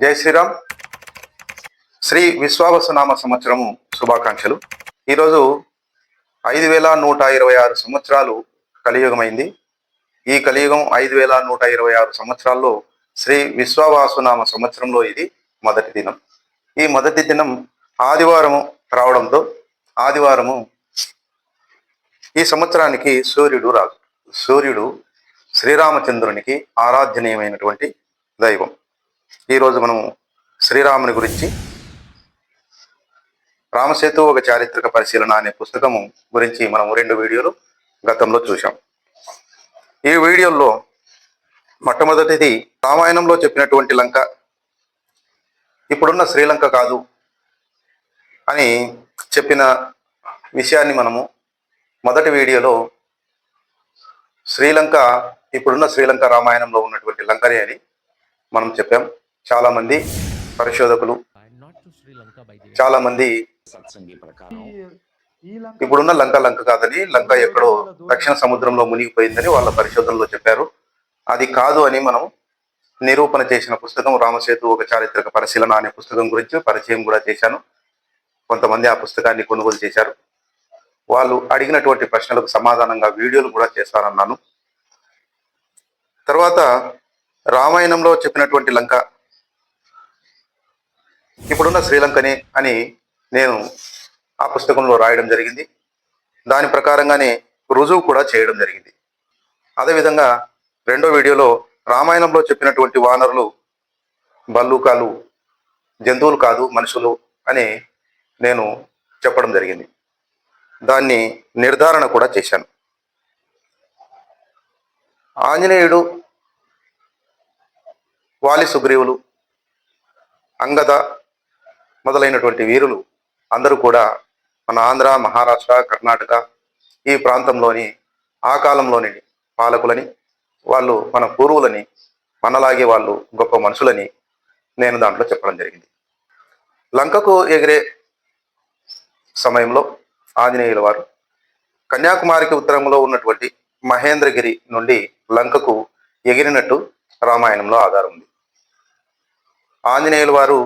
జై శ్రీరామ్. శ్రీ విశ్వావసునామ సంవత్సరము శుభాకాంక్షలు. ఈరోజు ఐదు వేల నూట ఇరవై ఆరు సంవత్సరాలు కలియుగమైంది. ఈ కలియుగం ఐదు వేల నూట ఇరవై ఆరు సంవత్సరాల్లో శ్రీ విశ్వావాసునామ సంవత్సరంలో ఇది మొదటి దినం. ఈ మొదటి దినం ఆదివారము రావడంతో ఆదివారము ఈ సంవత్సరానికి సూర్యుడు రాదు. సూర్యుడు శ్రీరామచంద్రునికి ఆరాధ్యనీయమైనటువంటి దైవం. ఈరోజు మనం శ్రీరాముని గురించి రామసేతు ఒక చారిత్రక పరిశీలన అనే పుస్తకము గురించి మనం రెండు వీడియోలు గతంలో చూశాం. ఈ వీడియోల్లో మొట్టమొదటిది రామాయణంలో చెప్పినటువంటి లంక. ఇప్పుడున్న శ్రీలంక కాదు అని చెప్పిన విషయాన్ని మనము మొదటి వీడియోలో శ్రీలంక ఇప్పుడున్న శ్రీలంక రామాయణంలో ఉన్నటువంటి లంకనే అని మనం చెప్పాం. చాలా మంది పరిశోధకులు చాలామంది చాలా మంది ఇప్పుడున్న లంక లంక కాదని లంక ఎక్కడో దక్షిణ సముద్రంలో మునిగిపోయిందని వాళ్ళ పరిశోధనలో చెప్పారు. అది కాదు అని మనం నిరూపణ చేసిన పుస్తకం రామసేతు ఒక చారిత్రక పరిశీలన అనే పుస్తకం గురించి పరిచయం కూడా చేశాను. కొంతమంది ఆ పుస్తకాన్ని కొనుగోలు చేశారు. వాళ్ళు అడిగినటువంటి ప్రశ్నలకు సమాధానంగా వీడియోలు కూడా చేస్తానన్నాను. తర్వాత రామాయణంలో చెప్పినటువంటి లంక ఇప్పుడున్న శ్రీలంకనే అని నేను ఆ పుస్తకంలో రాయడం జరిగింది. దాని ప్రకారంగానే రుజువు కూడా చేయడం జరిగింది. అదేవిధంగా రెండో వీడియోలో రామాయణంలో చెప్పినటువంటి వానరులు బల్లూకాలు జంతువులు కాదు మనుషులు అని నేను చెప్పడం జరిగింది. దాన్ని నిర్ధారణ కూడా చేశాను. ఆంజనేయుడు వాలి సుగ్రీవులు అంగద మొదలైనటువంటి వీరులు అందరూ కూడా మన ఆంధ్ర మహారాష్ట్ర కర్ణాటక ఈ ప్రాంతంలోని ఆ కాలంలోని పాలకులని వాళ్ళు మన పూర్వులని మనలాగే వాళ్ళు గొప్ప మనుషులని నేను దాంట్లో చెప్పడం జరిగింది. లంకకు ఎగిరే సమయంలో ఆంజనేయుల వారు కన్యాకుమారికి ఉత్తరంలో ఉన్నటువంటి మహేంద్రగిరి నుండి లంకకు ఎగిరినట్టు రామాయణంలో ఆధారం ఉంది. ఆంజనేయుల వారు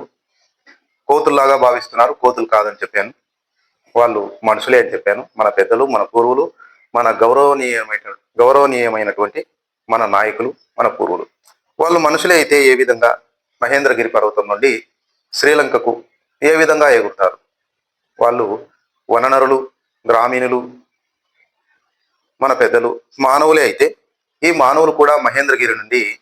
కోతుల్లాగా భావిస్తున్నారు. కోతులు కాదని చెప్పాను. వాళ్ళు మనుషులే అని చెప్పాను. మన పెద్దలు మన పూర్వులు మన గౌరవనీయమైన గౌరవనీయమైనటువంటి మన నాయకులు మన పూర్వులు. వాళ్ళు మనుషులే అయితే ఏ విధంగా మహేంద్రగిరి పర్వతం నుండి శ్రీలంకకు ఏ విధంగా ఎగురుతారు? వాళ్ళు వననరులు గ్రామీణులు మన పెద్దలు మానవులే అయితే ఈ మానవులు కూడా మహేంద్రగిరి నుండి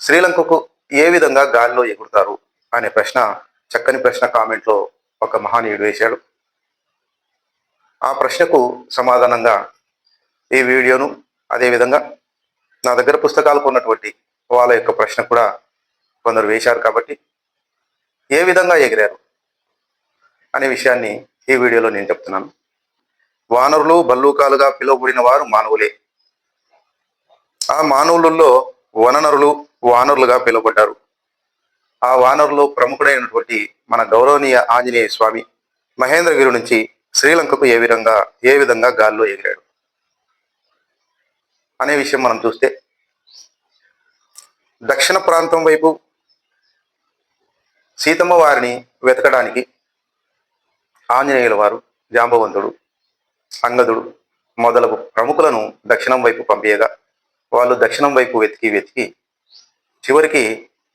శ్రీలంకకు ఏ విధంగా గాలిలో ఎగురుతారు? అనే ప్రశ్న చక్కని ప్రశ్న కామెంట్లో ఒక మహానీయుడు వేశాడు. ఆ ప్రశ్నకు సమాధానంగా ఈ వీడియోను అదేవిధంగా నా దగ్గర పుస్తకాలు కొన్నటువంటి వాళ్ళ యొక్క ప్రశ్న కూడా కొందరు వేశారు కాబట్టి ఏ విధంగా ఎగిరారు అనే విషయాన్ని ఈ వీడియోలో నేను చెప్తున్నాను. వానరులు బల్లూకాలుగా పిలువబడిన వారు మానవులే. ఆ మానవులలో వననరులు వానరులుగా పిలువబడ్డారు. ఆ వానరులో ప్రముఖుడైనటువంటి మన గౌరవనీయ ఆంజనేయ స్వామి మహేంద్రగిరి నుంచి శ్రీలంకకు ఏ విధంగా ఏ విధంగా గాల్లో ఎగిరాడు? అనే విషయం మనం చూస్తే దక్షిణ ప్రాంతం వైపు సీతమ్మ వారిని వెతకడానికి ఆంజనేయుల వారు జాంబవంతుడు అంగదుడు మొదలగు ప్రముఖులను దక్షిణం వైపు పంపేయగా వాళ్ళు దక్షిణం వైపు వెతికి వెతికి చివరికి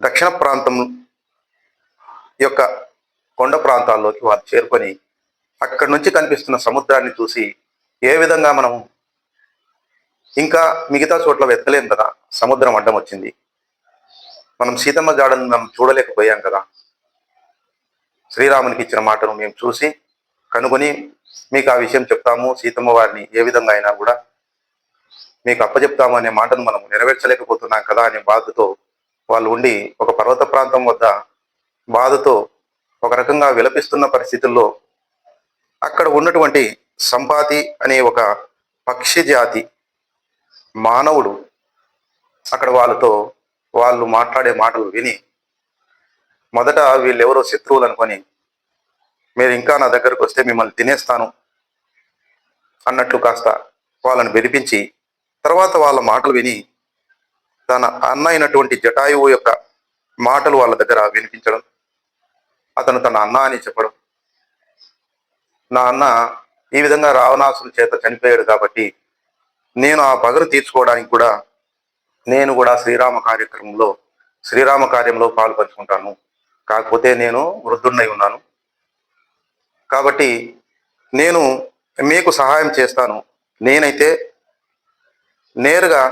దక్షిణ ప్రాంతం ఈ యొక్క కొండ ప్రాంతాల్లోకి వారు చేరుకొని అక్కడి నుంచి కనిపిస్తున్న సముద్రాన్ని చూసి ఏ విధంగా మనం ఇంకా మిగతా చోట్ల వెతలేం కదా సముద్రం అడ్డం వచ్చింది. మనం సీతమ్మ జాడను మనం చూడలేకపోయాం కదా. శ్రీరామునికి ఇచ్చిన మాటను మేము చూసి కనుగొని మీకు ఆ విషయం చెప్తాము సీతమ్మ వారిని ఏ విధంగా అయినా కూడా మీకు అప్పచెప్తాము అనే మాటను మనం నెరవేర్చలేకపోతున్నాం కదా అనే బాధతో వాళ్ళు ఉండి ఒక పర్వత ప్రాంతం వద్ద బాధతో ఒక రకంగా విలపిస్తున్న పరిస్థితుల్లో అక్కడ ఉన్నటువంటి సంపాతి అనే ఒక పక్షి జాతి మానవుడు అక్కడ వాళ్ళతో వాళ్ళు మాట్లాడే మాటలు విని మొదట వీళ్ళెవరో శత్రువులు అనుకొని మీరు ఇంకా నా దగ్గరకు వస్తే మిమ్మల్ని తినేస్తాను అన్నట్లు కాస్త వాళ్ళని బెదిపించి తర్వాత వాళ్ళ మాటలు విని తన అన్న అయినటువంటి జటాయువు యొక్క మాటలు వాళ్ళ దగ్గర వినిపించడం అతను తన అన్న అని చెప్పడం. నా అన్న ఈ విధంగా రావణాసుని చేత చనిపోయాడు కాబట్టి నేను ఆ పగరు తీర్చుకోవడానికి కూడా నేను కూడా శ్రీరామ కార్యక్రమంలో శ్రీరామ కార్యంలో పాలు పంచుకుంటాను. కాకపోతే నేను వృద్ధున్నై ఉన్నాను. కాబట్టి నేను మీకు సహాయం చేస్తాను. నేనైతే నేరుగా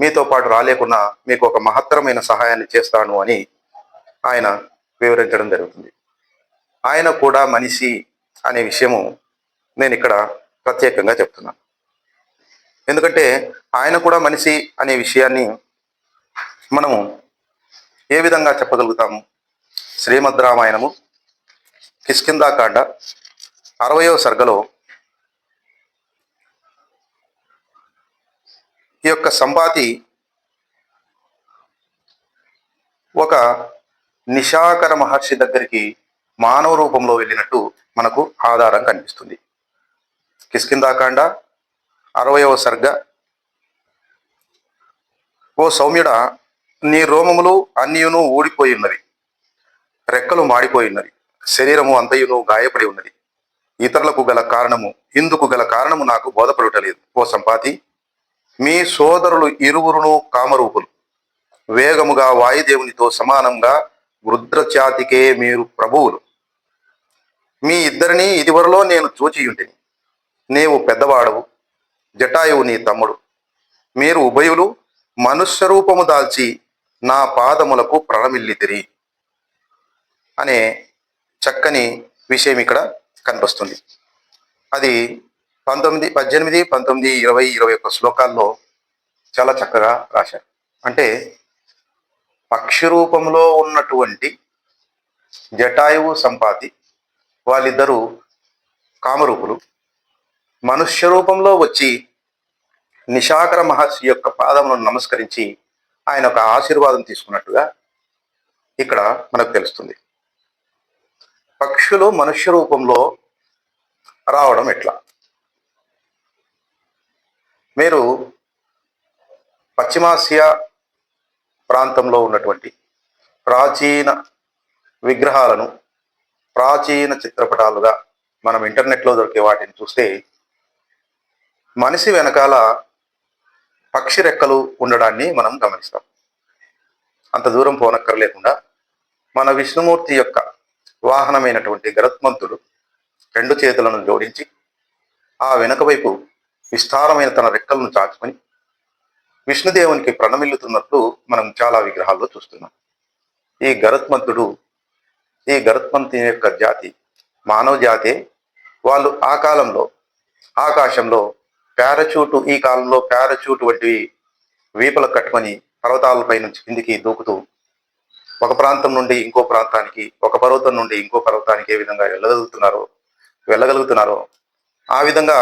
మీతో పాటు రాలేకున్నా మీకు ఒక మహత్తరమైన సహాయాన్ని చేస్తాను అని ఆయన వివరించడం జరుగుతుంది. ఆయన కూడా మనిషి అనే విషయము నేను ఇక్కడ ప్రత్యేకంగా చెప్తున్నాను. ఎందుకంటే ఆయన కూడా మనిషి అనే విషయాన్ని మనము ఏ విధంగా చెప్పగలుగుతాము? శ్రీమద్ రామాయణము కిష్కిందాకాండ అరవయో సర్గలో ఈ యొక్క సంపాతి ఒక నిశాకర మహర్షి దగ్గరికి మానవ రూపంలో వెళ్ళినట్టు మనకు ఆధారం కనిపిస్తుంది. కిష్కిందాకాండ అరవయవ సర్గ. ఓ సౌమ్యుడ నీ రోమములు అన్నియును ఊడిపోయి ఉన్నవి. రెక్కలు మాడిపోయి ఉన్నవి. శరీరము అంతయును గాయపడి ఉన్నది. ఇతరులకు గల కారణము ఇందుకు గల కారణము నాకు బోధపడటలేదు. ఓ సంపాతి మీ సోదరులు ఇరువురును కామరూపులు. వేగముగా వాయుదేవునితో సమానంగా వృద్రచాతికే మీరు ప్రభువులు. మీ ఇద్దరిని ఇదివరలో నేను చూచియుంటిని. నీవు పెద్దవాడవు జటాయువు నీ తమ్ముడు. మీరు ఉభయులు మనుష్య రూపము దాల్చి నా పాదములకు ప్రణమిల్లితిరి. అనే చక్కని విషయం ఇక్కడ కనిపిస్తుంది. అది పంతొమ్మిది పద్దెనిమిది పంతొమ్మిది ఇరవై ఇరవై ఒక్క శ్లోకాల్లో చాలా చక్కగా రాశారు. అంటే పక్షి రూపంలో ఉన్నటువంటి జటాయువు సంపాతి వాళ్ళిద్దరూ కామరూపులు. మనుష్య రూపంలో వచ్చి నిశాకర మహర్షి యొక్క పాదములను నమస్కరించి ఆయన ఒక ఆశీర్వాదం తీసుకున్నట్టుగా ఇక్కడ మనకు తెలుస్తుంది. పక్షులు మనుష్య రూపంలో రావడం ఎట్లా? మీరు పశ్చిమాసియా ప్రాంతంలో ఉన్నటువంటి ప్రాచీన విగ్రహాలను ప్రాచీన చిత్రపటాలుగా మనం ఇంటర్నెట్లో దొరికే వాటిని చూస్తే మనిషి వెనకాల పక్షి రెక్కలు ఉండడాన్ని మనం గమనిస్తాం. అంత దూరం పోనక్కర్లేకుండా మన విష్ణుమూర్తి యొక్క వాహనమైనటువంటి గరుత్మంతుడు రెండు చేతులను జోడించి ఆ వెనుక వైపు విస్తారమైన తన రెక్కలను చాచుకొని విష్ణుదేవునికి ప్రణమిల్లుతున్నట్లు మనం చాలా విగ్రహాల్లో చూస్తున్నాం. ఈ గరుత్మంతుడు ఈ గరుత్మంతుని యొక్క జాతి మానవ జాతే వాళ్ళు ఆ కాలంలో ఆకాశంలో పారచూటు ఈ కాలంలో పారచూటు వంటివి వీపలు కట్టుకొని పర్వతాలపై నుంచి కిందికి దూకుతూ ఒక ప్రాంతం నుండి ఇంకో ప్రాంతానికి ఒక పర్వతం నుండి ఇంకో పర్వతానికి ఏ విధంగా వెళ్ళగలుగుతున్నారో వెళ్ళగలుగుతున్నారో ఆ విధంగా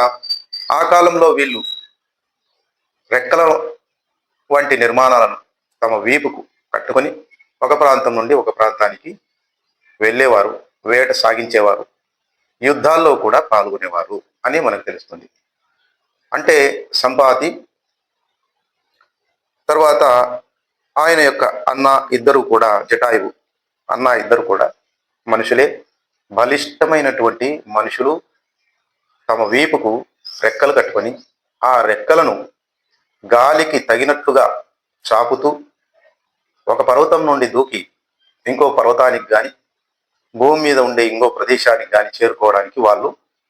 ఆ కాలంలో వీళ్ళు రెక్కల వంటి నిర్మాణాలను తమ వీపుకు కట్టుకొని ఒక ప్రాంతం నుండి ఒక ప్రాంతానికి వెళ్ళేవారు వేట సాగించేవారు యుద్ధాల్లో కూడా పాల్గొనేవారు అని మనకు తెలుస్తుంది. అంటే సంపాతి తర్వాత ఆయన యొక్క అన్న ఇద్దరు కూడా జటాయువు అన్న ఇద్దరు కూడా మనుషులే. బలిష్టమైనటువంటి మనుషులు తమ వీపుకు రెక్కలు కట్టుకొని ఆ రెక్కలను గాలికి తగినట్లుగా చాపుతూ ఒక పర్వతం నుండి దూకి ఇంకో పర్వతానికి కానీ భూమి మీద ఉండే ఇంకో ప్రదేశానికి కానీ చేరుకోవడానికి వాళ్ళు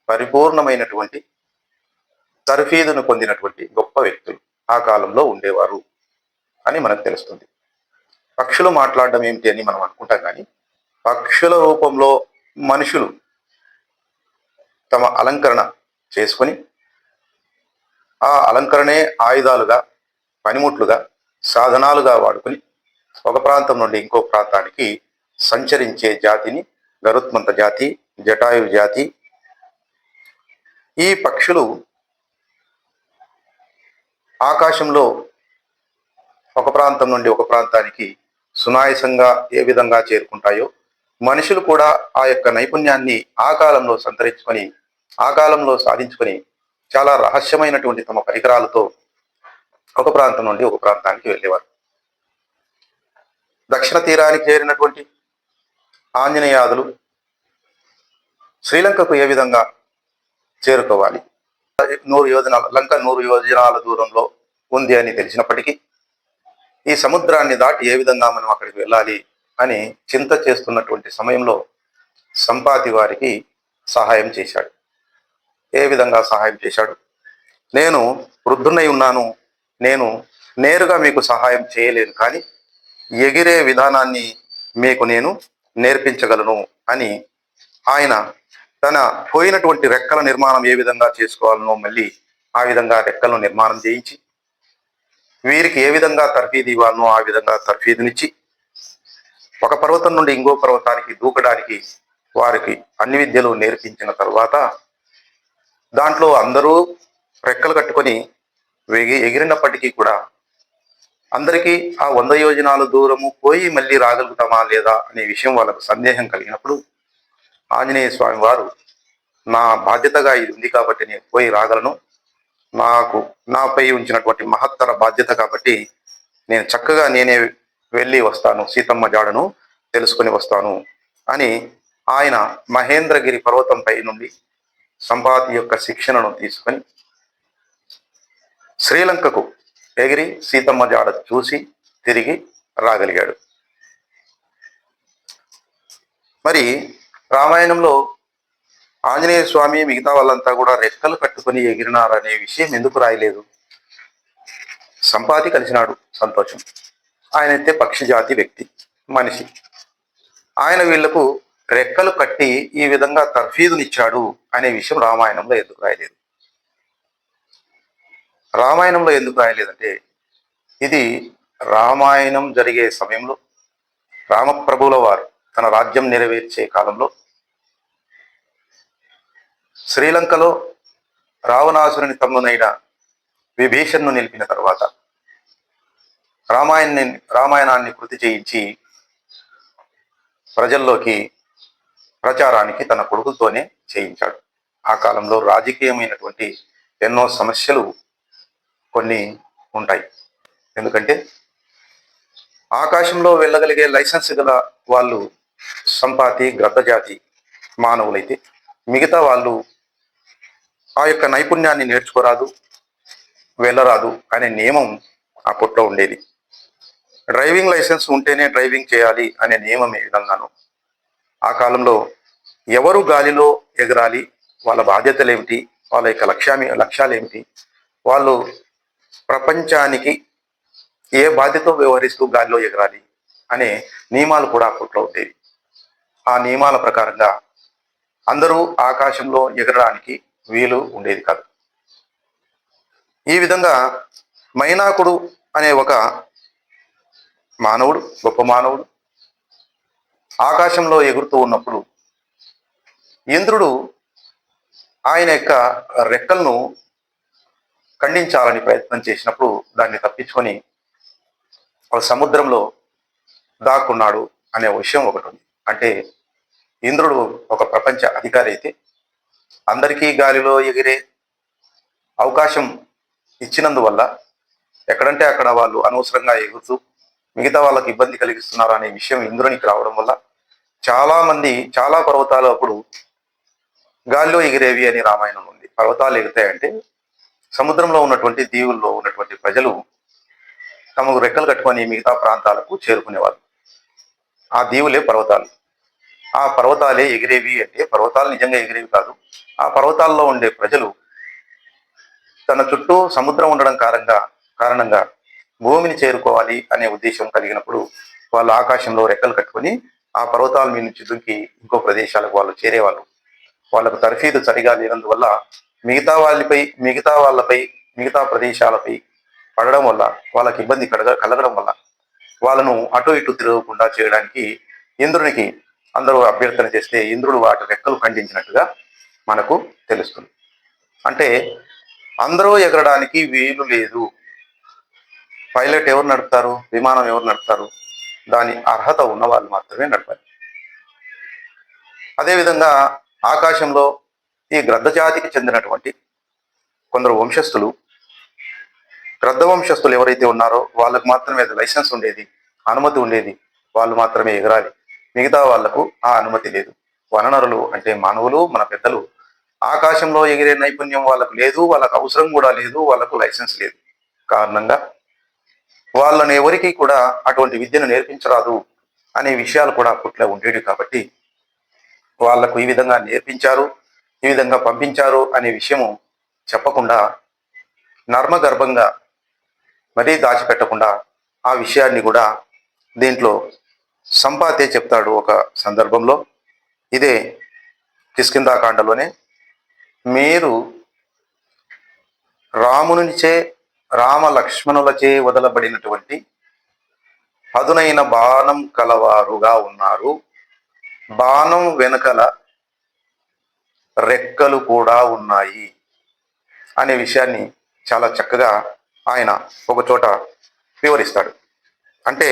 పరిపూర్ణమైనటువంటి తర్ఫీదును పొందినటువంటి గొప్ప వ్యక్తులు ఆ కాలంలో ఉండేవారు అని మనకు తెలుస్తుంది. పక్షులు మాట్లాడడం ఏమిటి అని మనం అనుకుంటాం కానీ పక్షుల రూపంలో మనుషులు తమ అలంకరణ చేసుకొని ఆ అలంకరణే ఆయుధాలుగా పనిముట్లుగా సాధనాలుగా వాడుకొని ఒక ప్రాంతం నుండి ఇంకో ప్రాంతానికి సంచరించే జాతిని గరుత్మంత జాతి జటాయు జాతి. ఈ పక్షులు ఆకాశంలో ఒక ప్రాంతం నుండి ఒక ప్రాంతానికి సునాయసంగా ఏ విధంగా చేరుకుంటాయో మనుషులు కూడా ఆ యొక్క నైపుణ్యాన్ని ఆ కాలంలో సంతరించుకొని ఆ కాలంలో సాధించుకొని చాలా రహస్యమైనటువంటి తమ పరికరాలతో ఒక ప్రాంతం నుండి ఒక ప్రాంతానికి వెళ్ళేవారు. దక్షిణ తీరానికి చేరినటువంటి ఆంజనేయాదులు శ్రీలంకకు ఏ విధంగా చేరుకోవాలి? నూరు యోజనాల లంక నూరు యోజనాల దూరంలో ఉంది అని తెలిసినప్పటికీ ఈ సముద్రాన్ని దాటి ఏ విధంగా మనం అక్కడికి వెళ్ళాలి అని చింత చేస్తున్నటువంటి సమయంలో సంపాతి వారికి సహాయం చేశాడు. ఏ విధంగా సహాయం చేశాడు? నేను వృద్ధునై ఉన్నాను. నేను నేరుగా మీకు సహాయం చేయలేను. కానీ ఎగిరే విధానాన్ని మీకు నేను నేర్పించగలను అని ఆయన తన పోయినటువంటి రెక్కల నిర్మాణం ఏ విధంగా చేసుకోవాలనో మళ్ళీ ఆ విధంగా రెక్కలను నిర్మాణం చేయించి వీరికి ఏ విధంగా తర్ఫీదు ఇవ్వాలనో ఆ విధంగా తర్ఫీదునిచ్చి ఒక పర్వతం నుండి ఇంకో పర్వతానికి దూకడానికి వారికి అన్ని విద్యలు నేర్పించిన తర్వాత దాంట్లో అందరూ రెక్కలు కట్టుకొని వేగి ఎగిరినప్పటికీ కూడా అందరికీ ఆ వంద యోజనాల దూరము పోయి మళ్ళీ రాగలుగుతామా లేదా అనే విషయం వాళ్ళకు సందేహం కలిగినప్పుడు ఆంజనేయ స్వామి వారు నా బాధ్యతగా ఇది ఉంది కాబట్టి నేను పోయి రాగలను. నాకు నాపై ఉంచినటువంటి మహత్తర బాధ్యత కాబట్టి నేను చక్కగా నేనే వెళ్ళి వస్తాను సీతమ్మ జాడను తెలుసుకొని వస్తాను అని ఆయన మహేంద్రగిరి పర్వతంపై నుండి సంపాతి యొక్క శిక్షణను తీసుకొని శ్రీలంకకు ఎగిరి సీతమ్మ జాడ చూసి తిరిగి రాగలిగాడు. మరి రామాయణంలో ఆంజనేయ స్వామి మిగతా వాళ్ళంతా కూడా రెక్కలు కట్టుకొని ఎగిరినారనే విషయం ఎందుకు రాయలేదు? సంపాతి కలిసినాడు సంతోషం. ఆయన అయితే పక్షి జాతి వ్యక్తి మనిషి. ఆయన వీళ్ళకు రెక్కలు కట్టి ఈ విధంగా తర్ఫీదునిచ్చాడు. అనే విషయం రామాయణంలో ఎందుకు రాయలేదు? రామాయణంలో ఎందుకు రాయలేదంటే ఇది రామాయణం జరిగే సమయంలో రామప్రభుల వారు తన రాజ్యం నెరవేర్చే కాలంలో శ్రీలంకలో రావణాసురుని తమ్మునైన విభీషణ్ను నిలిపిన తర్వాత రామాయణాన్ని రామాయణాన్ని కృతి చేయించి ప్రజల్లోకి ప్రచారానికి తన కొడుకులతోనే చేయించాడు. ఆ కాలంలో రాజకీయమైనటువంటి ఎన్నో సమస్యలు కొన్ని ఉంటాయి. ఎందుకంటే ఆకాశంలో వెళ్ళగలిగే లైసెన్స్ గల వాళ్ళు సంపాతి గ్రద్దజాతి మానవులైతే మిగతా వాళ్ళు ఆ యొక్క నైపుణ్యాన్ని నేర్చుకోరాదు వెళ్ళరాదు అనే నియమం అప్పట్లో ఉండేది. డ్రైవింగ్ లైసెన్స్ ఉంటేనే డ్రైవింగ్ చేయాలి అనే నియమం ఏ విధంగానో ఆ కాలంలో ఎవరు గాలిలో ఎగరాలి వాళ్ళ బాధ్యతలు ఏమిటి? వాళ్ళ యొక్క లక్ష్యామి లక్ష్యాలు ఏమిటి వాళ్ళు ప్రపంచానికి ఏ బాధ్యత వ్యవహరిస్తూ గాలిలో ఎగరాలి అనే నియమాలు కూడా అప్పట్లో ఉండేవి. ఆ నియమాల ప్రకారంగా అందరూ ఆకాశంలో ఎగరడానికి వీలు ఉండేది కాదు. ఈ విధంగా మైనాకుడు అనే ఒక మానవుడు గొప్ప మానవుడు ఆకాశంలో ఎగురుతూ ఉన్నప్పుడు ఇంద్రుడు ఆయన యొక్క రెక్కలను ఖండించాలని ప్రయత్నం చేసినప్పుడు దాన్ని తప్పించుకొని ఒక సముద్రంలో దాక్కున్నాడు అనే విషయం ఒకటి ఉంది. అంటే ఇంద్రుడు ఒక ప్రపంచ అధికారి అయితే అందరికీ గాలిలో ఎగిరే అవకాశం ఇచ్చినందువల్ల ఎక్కడంటే అక్కడ వాళ్ళు అనవసరంగా ఎగురుతూ మిగతా వాళ్ళకి ఇబ్బంది కలిగిస్తున్నారు అనే విషయం ఇంద్రునికి రావడం వల్ల చాలామంది చాలా పర్వతాలు అప్పుడు గాలిలో ఎగిరేవి అని రామాయణం ఉంది. పర్వతాలు ఎగుతాయంటే సముద్రంలో ఉన్నటువంటి దీవుల్లో ఉన్నటువంటి ప్రజలు తమకు రెక్కలు కట్టుకొని మిగతా ప్రాంతాలకు చేరుకునేవారు. ఆ దీవులే పర్వతాలు. ఆ పర్వతాలే ఎగిరేవి అంటే పర్వతాలు నిజంగా ఎగిరేవి కాదు. ఆ పర్వతాల్లో ఉండే ప్రజలు తన చుట్టూ సముద్రం ఉండడం కారణంగా కారణంగా భూమిని చేరుకోవాలి అనే ఉద్దేశం కలిగినప్పుడు వాళ్ళు ఆకాశంలో రెక్కలు కట్టుకొని ఆ పర్వతాల మీద నుంచి దుంకి ఇంకో ప్రదేశాలకు వాళ్ళు చేరేవాళ్ళు. వాళ్ళకు తర్ఫీదు సరిగా లేనందువల్ల మిగతా వాళ్ళపై మిగతా వాళ్ళపై మిగతా ప్రదేశాలపై పడడం వల్ల వాళ్ళకి ఇబ్బంది కలగ కలగడం వల్ల వాళ్ళను అటు ఇటు తిరగకుండా చేయడానికి ఇంద్రునికి అందరూ అభ్యర్థన చేస్తే ఇంద్రుడు వాటి రెక్కలు ఖండించినట్టుగా మనకు తెలుస్తుంది. అంటే అందరూ ఎగరడానికి వీలు లేదు. పైలట్ ఎవరు నడుపుతారు? విమానం ఎవరు నడుపుతారు? దాని అర్హత ఉన్న వాళ్ళు మాత్రమే నడపాలి. అదేవిధంగా ఆకాశంలో ఈ గ్రద్ద జాతికి చెందినటువంటి కొందరు వంశస్థులు. గ్రద్ద వంశస్థులు ఎవరైతే ఉన్నారో వాళ్ళకు మాత్రమే లైసెన్స్ ఉండేది అనుమతి ఉండేది. వాళ్ళు మాత్రమే ఎగరాలి. మిగతా వాళ్ళకు ఆ అనుమతి లేదు. వనరులు అంటే మానవులు మన పెద్దలు. ఆకాశంలో ఎగిరే నైపుణ్యం వాళ్ళకు లేదు వాళ్ళకు అవసరం కూడా లేదు వాళ్ళకు లైసెన్స్ లేదు. కారణంగా వాళ్ళని ఎవరికి కూడా అటువంటి విద్యను నేర్పించరాదు అనే విషయాలు కూడా అప్పట్లో ఉండేవి కాబట్టి వాళ్ళకు ఈ విధంగా నేర్పించారు ఈ విధంగా పంపించారు అనే విషయము చెప్పకుండా నర్మగర్భంగా మరీ దాచిపెట్టకుండా ఆ విషయాన్ని కూడా దీంట్లో సంపాతే చెప్తాడు ఒక సందర్భంలో. ఇదే కిష్కిందాకాండలోనే మీరు రామునిచే రామ లక్ష్మణులచే వదలబడినటువంటి పదునైన బాణం కలవారుగా ఉన్నారు. బాణం వెనుకల రెక్కలు కూడా ఉన్నాయి అనే విషయాన్ని చాలా చక్కగా ఆయన ఒక చోట వివరిస్తాడు. అంటే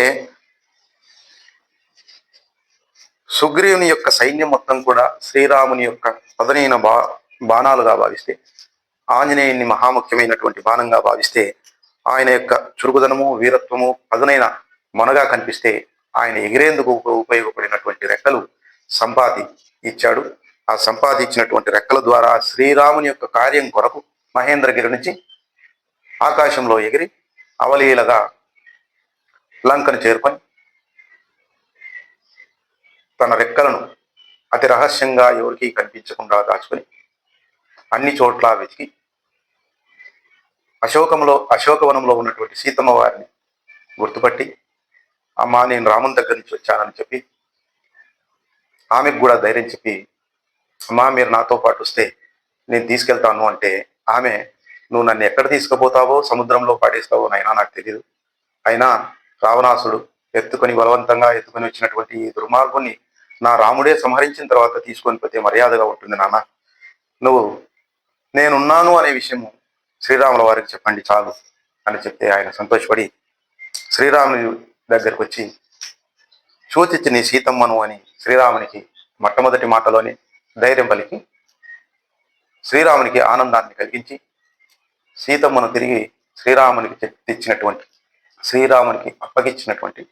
సుగ్రీవుని యొక్క సైన్యం మొత్తం కూడా శ్రీరాముని యొక్క పదనైన బా బాణాలుగా భావిస్తే ఆంజనేయుని మహాముఖ్యమైనటువంటి బాణంగా భావిస్తే ఆయన యొక్క చురుకుదనము వీరత్వము పదనైన మనగా కనిపిస్తే ఆయన ఎగిరేందుకు ఉపయోగపడినటువంటి రెక్కలు సంపాది ఇచ్చాడు. ఆ సంపాతి ఇచ్చినటువంటి రెక్కల ద్వారా శ్రీరాముని యొక్క కార్యం కొరకు మహేంద్రగిరి నుంచి ఆకాశంలో ఎగిరి అవలీలగా లంకను చేరుకొని తన రెక్కలను అతి రహస్యంగా ఎవరికి కనిపించకుండా దాచుకొని అన్ని చోట్ల వెతికి అశోకంలో అశోకవనంలో ఉన్నటువంటి సీతమ్మ వారిని గుర్తుపట్టి అమ్మ నేను రాముని దగ్గర నుంచి వచ్చానని చెప్పి ఆమెకు కూడా ధైర్యం చెప్పి అమ్మా మీరు నాతో పాటు వస్తే నేను తీసుకెళ్తాను అంటే ఆమె నువ్వు నన్ను ఎక్కడ తీసుకుపోతావో సముద్రంలో పడేస్తావో నైనా నాకు తెలియదు అయినా రావణాసుడు ఎత్తుకొని బలవంతంగా ఎత్తుకొని వచ్చినటువంటి ఈ దుర్మార్గుని నా రాముడే సంహరించిన తర్వాత తీసుకొని పోతే మర్యాదగా ఉంటుంది నాన్న. నువ్వు నేనున్నాను అనే విషయము శ్రీరాముల వారికి చెప్పండి చాలు అని చెప్తే ఆయన సంతోషపడి శ్రీరాముని దగ్గరకు వచ్చి సూచించి నీ సీతమ్మను అని శ్రీరామునికి మొట్టమొదటి మాటలోనే ధైర్యం పలికి శ్రీరామునికి ఆనందాన్ని కలిగించి సీతమ్మను తిరిగి శ్రీరామునికి తెచ్చినటువంటి శ్రీరామునికి అప్పగించినటువంటి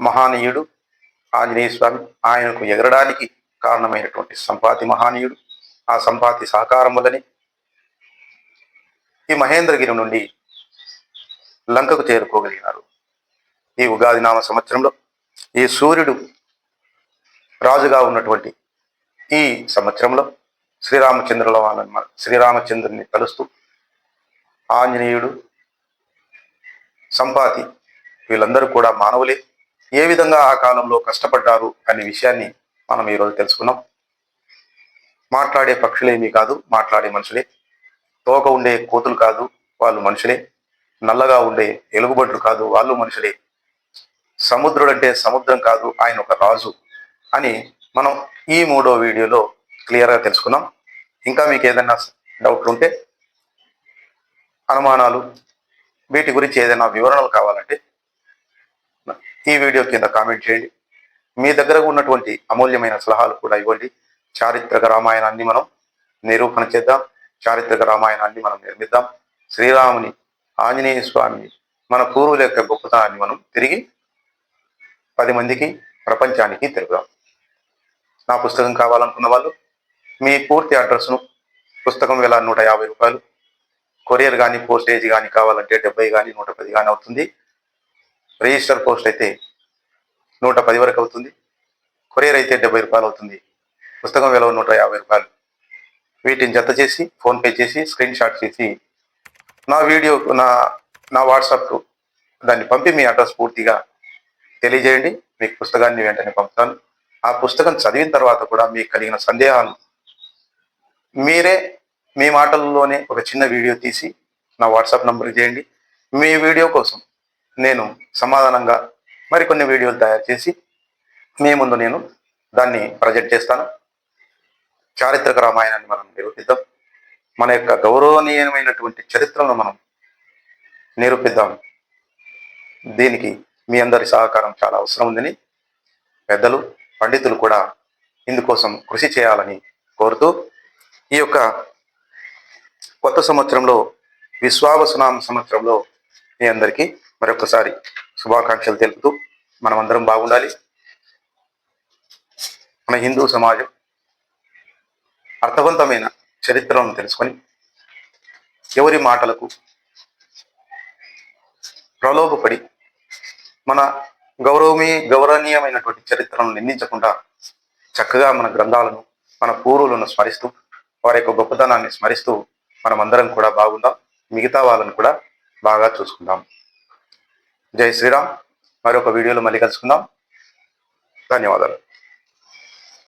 మహానీయుడు ఆంజనేయ స్వామి ఆయనకు ఎగరడానికి కారణమైనటువంటి సంపాతి మహానీయుడు. ఆ సంపాతి సహకారం వల్లనే ఈ మహేంద్రగిరి నుండి లంకకు చేరుకోగలిగినారు. ఈ ఉగాది నామ సంవత్సరంలో ఈ సూర్యుడు రాజుగా ఉన్నటువంటి ఈ సంవత్సరంలో శ్రీరామచంద్రుల వాళ్ళని శ్రీరామచంద్రుని కలుస్తూ ఆంజనేయుడు సంపాతి వీళ్ళందరూ కూడా మానవులే. ఏ విధంగా ఆ కాలంలో కష్టపడ్డారు అనే విషయాన్ని మనం ఈరోజు తెలుసుకున్నాం. మాట్లాడే పక్షులేమీ కాదు మాట్లాడే మనుషులే. తోక ఉండే కోతులు కాదు వాళ్ళు మనుషులే. నల్లగా ఉండే ఎలుగుబంట్లు కాదు వాళ్ళు మనుషులే. సముద్రుడు అంటే సముద్రం కాదు ఆయన ఒక రాజు. అని మనం ఈ మూడో వీడియోలో క్లియర్గా తెలుసుకున్నాం ఇంకా మీకు ఏదైనా డౌట్లు ఉంటే అనుమానాలు వీటి గురించి ఏదైనా వివరణలు కావాలంటే ఈ వీడియో కింద కామెంట్ చేయండి. మీ దగ్గర ఉన్నటువంటి అమూల్యమైన సలహాలు కూడా ఇవ్వండి. చారిత్రక రామాయణాన్ని మనం నిరూపణ చేద్దాం. చారిత్రక రామాయణాన్ని మనం నిర్మిద్దాం. శ్రీరాముని ఆంజనేయ స్వామిని మన పూర్వుల యొక్క గొప్పతనాన్ని మనం తిరిగి పది మందికి ప్రపంచానికి తెలుపుదాం. నా పుస్తకం కావాలనుకున్న వాళ్ళు మీ పూర్తి అడ్రస్ను పుస్తకం వేల నూట యాభై రూపాయలు కొరియర్ కానీ పోస్టేజ్ కానీ కావాలంటే డెబ్బై కానీ నూట పది కానీ అవుతుంది. రిజిస్టర్ పోస్ట్ అయితే నూట పది వరకు అవుతుంది. కొరియర్ అయితే డెబ్బై రూపాయలు అవుతుంది. పుస్తకం విలువ నూట యాభై రూపాయలు. వీటిని జత చేసి ఫోన్పే చేసి స్క్రీన్ షాట్ చేసి నా వీడియో నా నా వాట్సాప్కు దాన్ని పంపి మీ అడ్రస్ పూర్తిగా తెలియజేయండి. మీకు పుస్తకాన్ని వెంటనే పంపుతాను. ఆ పుస్తకం చదివిన తర్వాత కూడా మీకు కలిగిన సందేహాలు మీరే మీ మాటల్లోనే ఒక చిన్న వీడియో తీసి నా వాట్సాప్ నంబర్ చేయండి మీ వీడియో కోసం నేను సమాధానంగా మరికొన్ని వీడియోలు తయారు చేసి మీ ముందు నేను దాన్ని ప్రజెంట్ చేస్తాను. చారిత్రక రామాయణాన్ని మనం నిరూపిద్దాం. మన యొక్క గౌరవనీయమైనటువంటి చరిత్రను మనం నిరూపిద్దాం. దీనికి మీ అందరి సహకారం చాలా అవసరం ఉందని పెద్దలు పండితులు కూడా ఇందుకోసం కృషి చేయాలని కోరుతూ ఈ యొక్క కొత్త సంవత్సరంలో విశ్వావసునామ సంవత్సరంలో మీ అందరికీ మరొకసారి శుభాకాంక్షలు తెలుపుతూ మనమందరం బాగుండాలి. మన హిందూ సమాజం అర్థవంతమైన చరిత్రను తెలుసుకొని ఎవరి మాటలకు ప్రలోభపడి మన గౌరవమీ గౌరవనీయమైనటువంటి చరిత్రను నిందించకుండా చక్కగా మన గ్రంథాలను మన పూర్వులను స్మరిస్తూ వారి యొక్క గొప్పతనాన్ని స్మరిస్తూ మనమందరం కూడా బాగుందాం. మిగతా వాళ్ళను కూడా బాగా చూసుకుందాం. జై శ్రీరామ్. మరొక వీడియోలో మళ్ళీ కలుసుకుందాం. ధన్యవాదాలు.